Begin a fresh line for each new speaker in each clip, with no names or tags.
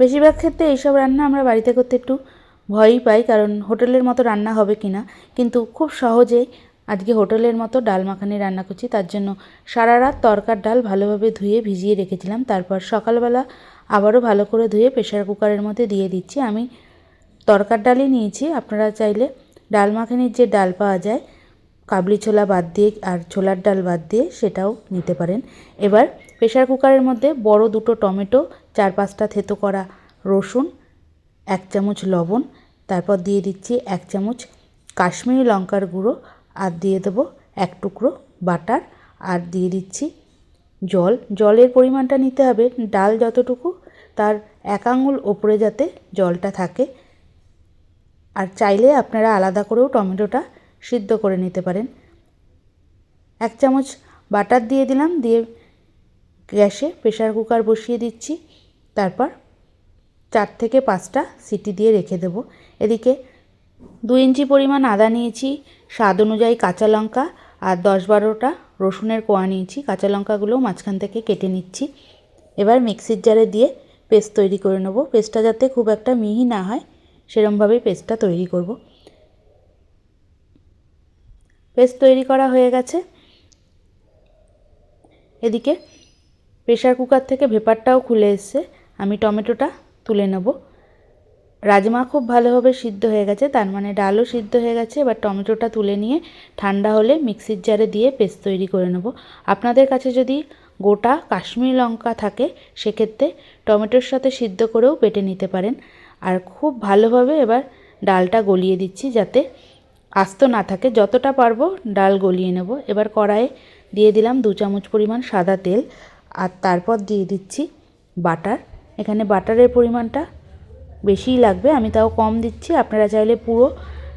বেশিরভাগ ক্ষেত্রে এইসব রান্না আমরা বাড়িতে করতে একটু ভয়ই পাই, কারণ হোটেলের মতো রান্না হবে কি না কিন্তু খুব সহজেই আজকে হোটেলের মতো ডাল মাখানি রান্না করছি, তার জন্য সারা রাত তরকার ডাল ভালোভাবে ধুয়ে ভিজিয়ে রেখেছিলাম। তারপর সকালবেলা আবারও ভালো করে ধুয়ে প্রেশার কুকারের মধ্যে দিয়ে দিচ্ছি। আমি তরকার ডালই নিয়েছি, আপনারা চাইলে ডাল মাখানির যে ডাল পাওয়া যায়, কাবলি ছোলা বাদ দিয়ে আর ছোলার ডাল বাদ দিয়ে সেটাও নিতে পারেন। এবার প্রেশার কুকারের মধ্যে বড় দুটো টমেটো চার পাঁচটা থেতো করা রসুন, এক চামচ লবণ, তারপর দিয়ে দিচ্ছি এক চামচ কাশ্মীরি লঙ্কার গুঁড়ো, আর দিয়ে দেবো এক টুকরো বাটার, আর দিয়ে দিচ্ছি জল। জলের পরিমাণটা নিতে হবে, ডাল যতটুকু, তার এক আঙুল ওপরে যাতে জলটা থাকে। আর চাইলে আপনারা আলাদা করেও টমেটোটা সিদ্ধ করে নিতে পারেন। এক চামচ বাটার দিয়ে দিলাম, দিয়ে গ্যাসে প্রেশার কুকার বসিয়ে দিচ্ছি। তারপর চার থেকে পাঁচটা সিটি দিয়ে রেখে দেবো। এদিকে দু ইঞ্চি পরিমাণ আদা নিয়েছি, স্বাদ অনুযায়ী কাঁচা লঙ্কা আর দশ বারোটা রসুনের কোয়া নিয়েছি। কাঁচা লঙ্কাগুলোও মাঝখান থেকে কেটে নিচ্ছি। এবার মিক্সির জারে দিয়ে পেস্ট তৈরি করে নেব। পেস্টটা যাতে খুব একটা মিহি না হয়, সেরমভাবেই পেস্টটা তৈরি করব। পেস্ট তৈরি করা হয়ে গেছে। এদিকে প্রেশার কুকার থেকে ভেপারটাও খুলে এসছে। আমি টমেটোটা তুলে নেব। রাজমা খুব ভালোভাবে সিদ্ধ হয়ে গেছে, তার মানে ডালও সিদ্ধ হয়ে গেছে। এবার টমেটোটা তুলে নিয়ে ঠান্ডা হলে মিক্সির জারে দিয়ে পেস্ট তৈরি করে নেব। আপনাদের কাছে যদি গোটা কাশ্মীরি লঙ্কা থাকে, সেক্ষেত্রে টমেটোর সাথে সিদ্ধ করেও বেটে নিতে পারেন। আর খুব ভালোভাবে এবার ডালটা গলিয়ে দিচ্ছি যাতে আস্ত না থাকে। যতটা পারব ডাল গলিয়ে নেব। এবার কড়াইয়ে দিয়ে দিলাম দু চামচ পরিমাণ সাদা তেল আর তারপর দিয়ে দিচ্ছি বাটার। এখানে বাটারের পরিমাণটা বেশিই লাগবে, আমি তাও কম দিচ্ছি। আপনারা চাইলে পুরো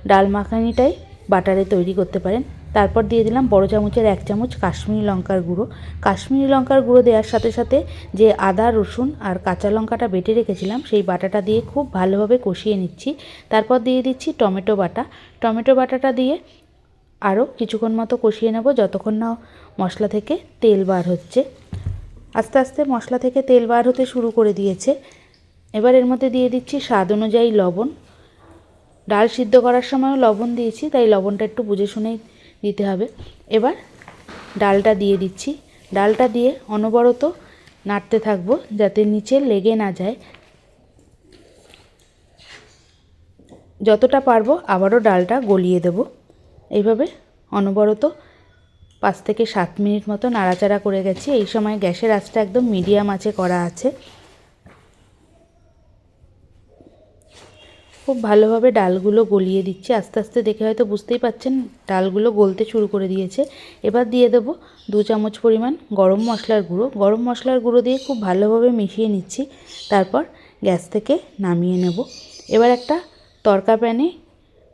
ডাল মাখানিটাই বাটারে তৈরি করতে পারেন। তারপর দিয়ে দিলাম বড় চামচের এক চামচ কাশ্মীরি লঙ্কার গুঁড়ো। কাশ্মীরি লঙ্কার গুঁড়ো দেওয়ার সাথে সাথে যে আদা, রসুন আর কাঁচা লঙ্কাটা বেটে রেখেছিলাম, সেই বাটাটা দিয়ে খুব ভালোভাবে কষিয়ে নিচ্ছি। তারপর দিয়ে দিচ্ছি টমেটো বাটা। টমেটো বাটাটা দিয়ে আরও কিছুক্ষণ মতো কষিয়ে নেব, যতক্ষণ না মশলা থেকে তেল বার হচ্ছে। আস্তে আস্তে মশলা থেকে তেল বার হতে শুরু করে দিয়েছে। এবার এর মধ্যে দিয়ে দিচ্ছি স্বাদ অনুযায়ী লবণ। ডাল সিদ্ধ করার সময়ও লবণ দিয়েছি, তাই লবণটা একটু বুঝে শুনেই দিতে হবে। এবার ডালটা দিয়ে দিচ্ছি। ডালটা দিয়ে অনবরত নাড়তে থাকব যাতে নিচে লেগে না যায়। যতটা পারব আবারও ডালটা গলিয়ে দেব। এইভাবে অনবরত পাঁচ থেকে সাত মিনিট মতো নাড়াচাড়া করে গেছি। এই সময় গ্যাসের আঁচটা একদম মিডিয়াম আঁচে করা আছে। খুব ভালোভাবে ডালগুলো গলিয়ে দিচ্ছি। আস্তে আস্তে দেখে হয়তো বুঝতেই পাচ্ছেন, ডালগুলো গলতে শুরু করে দিয়েছে। এবার দিয়ে দেব দু চামচ পরিমাণ গরম মশলার গুঁড়ো। গরম মশলার গুঁড়ো দিয়ে খুব ভালোভাবে মিশিয়ে নিচ্ছি। তারপর গ্যাস থেকে নামিয়ে নেব। এবার একটা তরকা প্যানে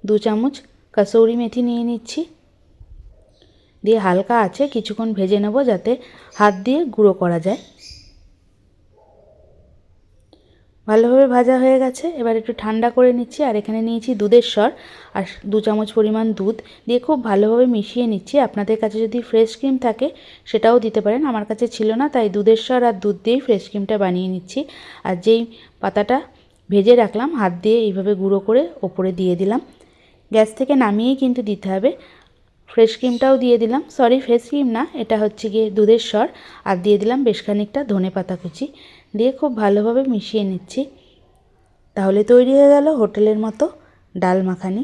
দু চামচ কাসৌরি মেথি নিয়ে নিচ্ছি। দিয়ে হালকা আছে, কিছুক্ষণ ভেজে নেব যাতে হাত দিয়ে গুঁড়ো করা যায়। ভালোভাবে ভাজা হয়ে গেছে। এবার একটু ঠান্ডা করে নিচ্ছি, আর এখানে নিয়েছি দুধের স্বর আর দু চামচ পরিমাণ দুধ দিয়ে খুব ভালোভাবে মিশিয়ে নিচ্ছি। আপনাদের কাছে যদি ফ্রেশ ক্রিম থাকে, সেটাও দিতে পারেন। আমার কাছে ছিল না, তাই দুধের স্বর আর দুধ দিয়েই ফ্রেশ ক্রিমটা বানিয়ে নিচ্ছি। আর যেই পাতাটা ভেজে রাখলাম, হাত দিয়ে এইভাবে গুঁড়ো করে ওপরে দিয়ে দিলাম। গ্যাস থেকে নামিয়েই কিন্তু দিতে হবে। ফ্রেশ ক্রিমটাও দিয়ে দিলাম। সরি ফ্রেশ ক্রিম না, এটা হচ্ছে গিয়ে দুধের সর। আর দিয়ে দিলাম বেশ খানিকটা ধনে পাতা কুচি। দিয়ে খুব ভালোভাবে মিশিয়ে নিচ্ছি। তাহলে তৈরি হয়ে গেল হোটেলের মতো ডাল মাখানি।